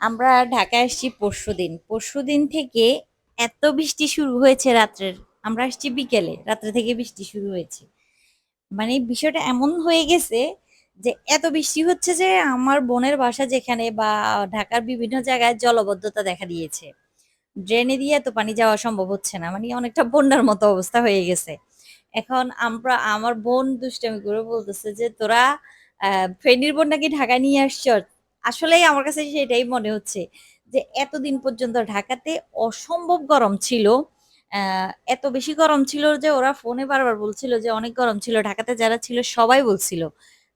আমরা ঢাকায় আসছি পরশু দিন পরশু দিন থেকে এত বৃষ্টি শুরু হয়েছে রাত্রের। আমরা আসছি বিকেলে। রাত্রে থেকে বৃষ্টি শুরু হয়েছে। মানে বিষয়টা এমন হয়ে গেছে যে এত বৃষ্টি হচ্ছে যে আমার বোনের বাসা যেখানে বা ঢাকার বিভিন্ন জায়গায় জলবদ্ধতা দেখা দিয়েছে। ড্রেনে দিয়ে এত পানি যাওয়া সম্ভব হচ্ছে না। মানে অনেকটা বন্যার মতো অবস্থা হয়ে গেছে। এখন আমরা আমার বোন দুষ্টামি করে বলতেছে যে, "তোরা ফেনীর বন্যা কি ঢাকায় নিয়ে আসছস?" আসলেই আমার কাছে সেটাই মনে হচ্ছে যে এতদিন পর্যন্ত ঢাকাতে অসম্ভব গরম ছিল। এত বেশি গরম ছিল যে ওরা ফোনে বারবার বলছিল যে অনেক গরম ছিল। ঢাকাতে যারা ছিল সবাই বলছিল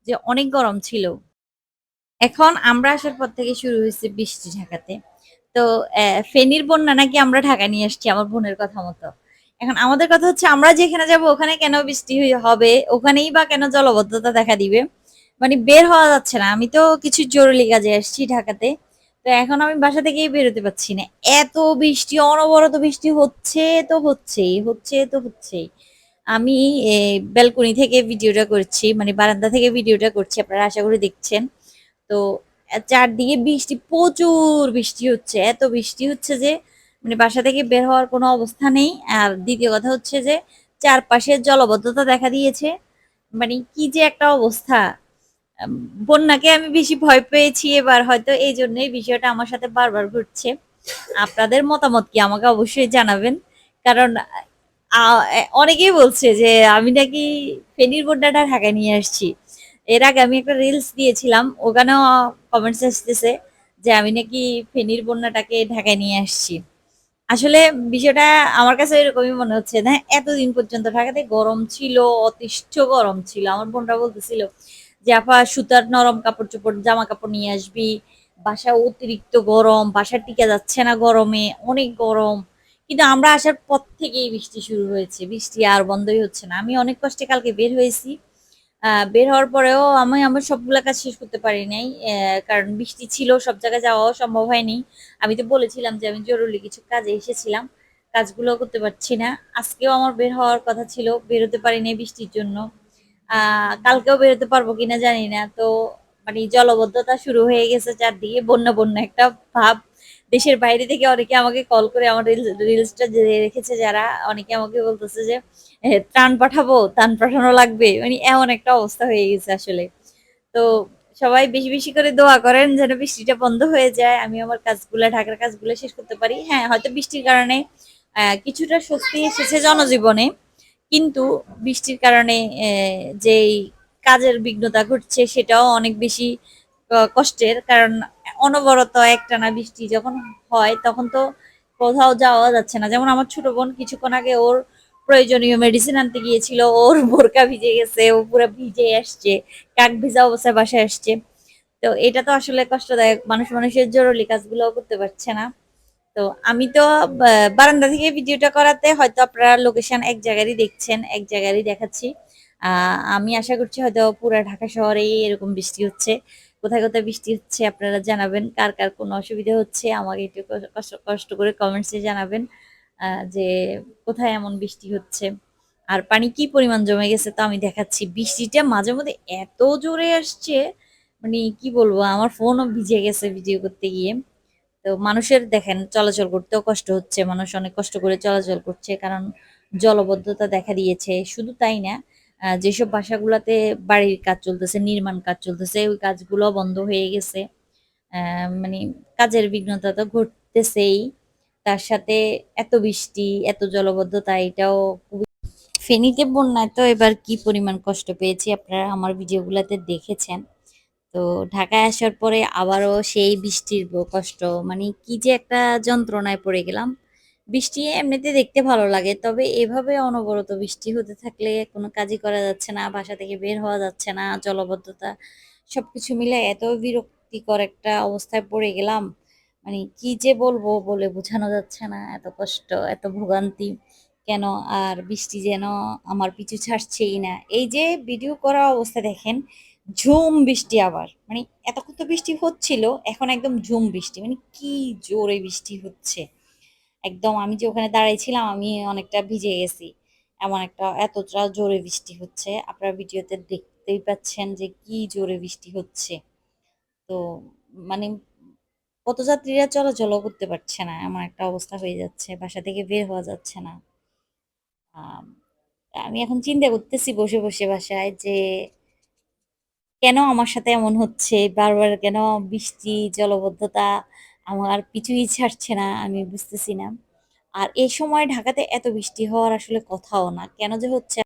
যে অনেক গরম ছিল। এখন আমরা আসার পর থেকে শুরু হইছে বৃষ্টি ঢাকাতে। তো ফেনীর বন্যা নাকি আমরা ঢাকায় নিয়ে আসছি আমার বোনের কথা মতো। এখন আমাদের কথা হচ্ছে আমরা যেখানে যাব ওখানে কেন বৃষ্টি হবে? ওখানেই বা কেন জলবদ্ধতা দেখা দিবে? মানে বের হওয়া যাচ্ছে না। আমি তো কিছু জরুরি কাজে আসছি ঢাকাতে। তো এখন আমি বাসা থেকেই বেরোতে পারছি না। এত বৃষ্টি, অনবরত বৃষ্টি হচ্ছে তো হচ্ছেই, হচ্ছে তো হচ্ছেই। আমি ব্যালকনি থেকে ভিডিওটা করছি। মানে বারান্দা থেকে ভিডিওটা করছি। আপনারা আশা করি দেখছেন। তো চারদিকে বৃষ্টি, প্রচুর বৃষ্টি হচ্ছে। এত বৃষ্টি হচ্ছে যে মানে বাসা থেকে বের হওয়ার কোনো অবস্থা নেই। আর দ্বিতীয় কথা হচ্ছে যে চারপাশে জলবদ্ধতা দেখা দিয়েছে। মানে কি যে একটা অবস্থা। বন্যাকে আমি বেশি ভয় পেয়েছি এবার হয়তো এইজন্যই বিষয়টা আমার সাথে বারবার ঘটছে। আপনাদের মতামত কি আমাকে অবশ্যই জানাবেন। কারণ অনেকেই বলছে যে আমি নাকি ফেনীর বন্যাটা ঢাকায় নিয়ে আসছি। এর আগে আমি একটা রিলস দিয়েছিলাম। ওখানেও কমেন্টস আসতেছে যে আমি নাকি ফেনীর বন্যাটাকে ঢাকায় নিয়ে আসছি। আসলে বিষয়টা আমার কাছে এরকমই মনে হচ্ছে। না এতদিন পর্যন্ত ঢাকাতে গরম ছিল, অতিষ্ঠ গরম ছিল। আমার বোনরা বলতেছিল "আপা সুতার নরম কাপড়-চোপড়, জামা-কাপড় নিয়ে আসবি। বাসা অতিরিক্ত গরম, বাসা টিকা যাচ্ছে না গরমে, অনেক গরম।" কিন্তু আমরা আসার পর থেকেই বৃষ্টি শুরু হয়েছে। বৃষ্টি আর বন্ধই হচ্ছে না। আমি অনেক কষ্টে কালকে বের হয়েছি। বের হওয়ার পরেও আমি আমার সবগুলা কাজ শেষ করতে পারি নাই। কারণ বৃষ্টি ছিল, সব জায়গায় যাওয়াও সম্ভব হয়নি। আমি তো বলেছিলাম যে আমি জরুরি কিছু কাজে এসেছিলাম। কাজগুলো করতে পারছি না। আজকেও আমার বের হওয়ার কথা ছিল। বেরোতে পারি নাই বৃষ্টির জন্য। কালকেও বেরোতে পারব কিনা জানি না। তো মানে জলবদ্ধতা শুরু হয়ে গেছে চারদিকে। বন্যা, বন্যা একটা ভাব। দেশের বাইরে থেকে অনেকে আমাকে কল করে আমার রিলস রিলসটা যে দেখেছে যারা, অনেকে আমাকে বলতেছে যে, ত্রাণ পাঠাবো? ত্রাণ পাঠানো লাগবে?" মানে এমন একটা অবস্থা হয়ে গেছে আসলে। তো সবাই বেশি, বেশি করে দোয়া করেন যেন বৃষ্টিটা বন্ধ হয়ে যায়। আমি আমার কাজগুলা, ঢাকার কাজগুলো শেষ করতে পারি। হ্যাঁ, হয়তো বৃষ্টির কারণে কিছুটা স্বস্তি এসেছে জনজীবনে। কিন্তু বৃষ্টির কারণে যেই কাজের বিঘ্নতা ঘটছে সেটাও অনেক বেশি কষ্টের। কারণ অনবরত একটানা বৃষ্টি যখন হয়, তখন তো কোথাও যাওয়া যাচ্ছে না। যেমন আমার ছোট বোন কিছুক্ষণ আগে ওর প্রয়োজনীয় মেডিসিন আনতে গিয়েছিল। ওর বোরকা ভিজে গেছে। ও পুরো ভিজে আসছে। কাক ভিজা অবস্থায় বাসায় আসছে। তো এটা তো আসলে কষ্টদায়ক। মানুষ মানুষের জরুরি কাজগুলোও করতে পারছে না। তো আমি তো বারান্দা থেকে ভিডিওটা করাতে হয়তো আপনারা লোকেশন এক জায়গারই দেখছেন, এক জায়গারই দেখাচ্ছি। আমি আশা করছি হয়তো পুরা ঢাকা শহরেই এরকম বৃষ্টি হচ্ছে। কোথায়, কোথায় বৃষ্টি হচ্ছে আপনারা জানাবেন। কার, কার কোন অসুবিধা হচ্ছে আমাকে একটু কষ্ট করে কমেন্টসে জানাবেন। যে কোথায় এমন বৃষ্টি হচ্ছে। আর পানি কি পরিমাণ জমে গেছে তো আমি দেখাচ্ছি। বৃষ্টিটা মাঝে মধ্যে এত জোরে আসছে, মানে কি বলব? আমার ফোনও ভিজে গেছে ভিডিও করতে গিয়ে। তো মানুষের দেখেন চলাচল করতেও কষ্ট হচ্ছে। মানুষ অনেক কষ্ট করে চলাচল করছে। কারণ জলবদ্ধতা দেখা দিয়েছে। শুধু তাই না, যেসব বাসাগুলাতে বাড়ির কাজ চলতেছে, নির্মাণ কাজ চলতেছে, ওই কাজগুলো বন্ধ হয়ে গেছে। মানে কাজের বিঘ্নতা তো ঘটতেছেই। তার সাথে এত বৃষ্টি, এত জলবদ্ধতা এটাও খুবই ফেনীতে বন্যায় তো এবার কি পরিমাণ কষ্ট পেয়েছি আপনারা আমার ভিডিওগুলাতে দেখেছেন। তো ঢাকায় আসার পরে আবারও সেই বৃষ্টির কষ্ট মানে কি যে একটা যন্ত্রণায় পড়ে গেলাম। বৃষ্টি এমনিতে দেখতে ভালো লাগে। তবে এভাবে অনবরত বৃষ্টি হতে থাকলে কোনো কাজই করা যাচ্ছে না। বাসা থেকে বের হওয়া যাচ্ছে না। জলবদ্ধতা সবকিছু মিলে এত বিরক্তিকর একটা অবস্থায় পড়ে গেলাম। মানে কি যে বলব বলে বোঝানো যাচ্ছে না। এত কষ্ট, এত ভোগান্তি। কেন আর বৃষ্টি যেন আমার পিছু ছাড়ছেই না। এই যে ভিডিও করা অবস্থা দেখেন, ঝুম বৃষ্টি আবার। মানে এতক্ষণ তো বৃষ্টি হচ্ছিল, এখন একদম ঝুম বৃষ্টি। মানে কি জোরে বৃষ্টি হচ্ছে। একদম আমি যে ওখানে দাঁড়ায় ছিলাম আমি অনেকটা ভিজে গেছি। এমন একটা এতটা জোরে বৃষ্টি হচ্ছে। আপনারা ভিডিওতে দেখতেই পাচ্ছেন যে কি জোরে বৃষ্টি হচ্ছে। তো মানে পথযাত্রীরা চলাচলও করতে পারছে না এমন একটা অবস্থা হয়ে যাচ্ছে বাসা থেকে বের হওয়া যাচ্ছে না আমি এখন চিন্তা করতেছি বসে বসে বাসায় যে কেন আমার সাথে এমন হচ্ছে? বারবার কেন বৃষ্টি, জলবদ্ধতা আমার পিছুই ছাড়ছে না, আমি বুঝতেছি না। আর এই সময় ঢাকাতে এত বৃষ্টি হওয়ার আসলে কথাও না। কেন যে হচ্ছে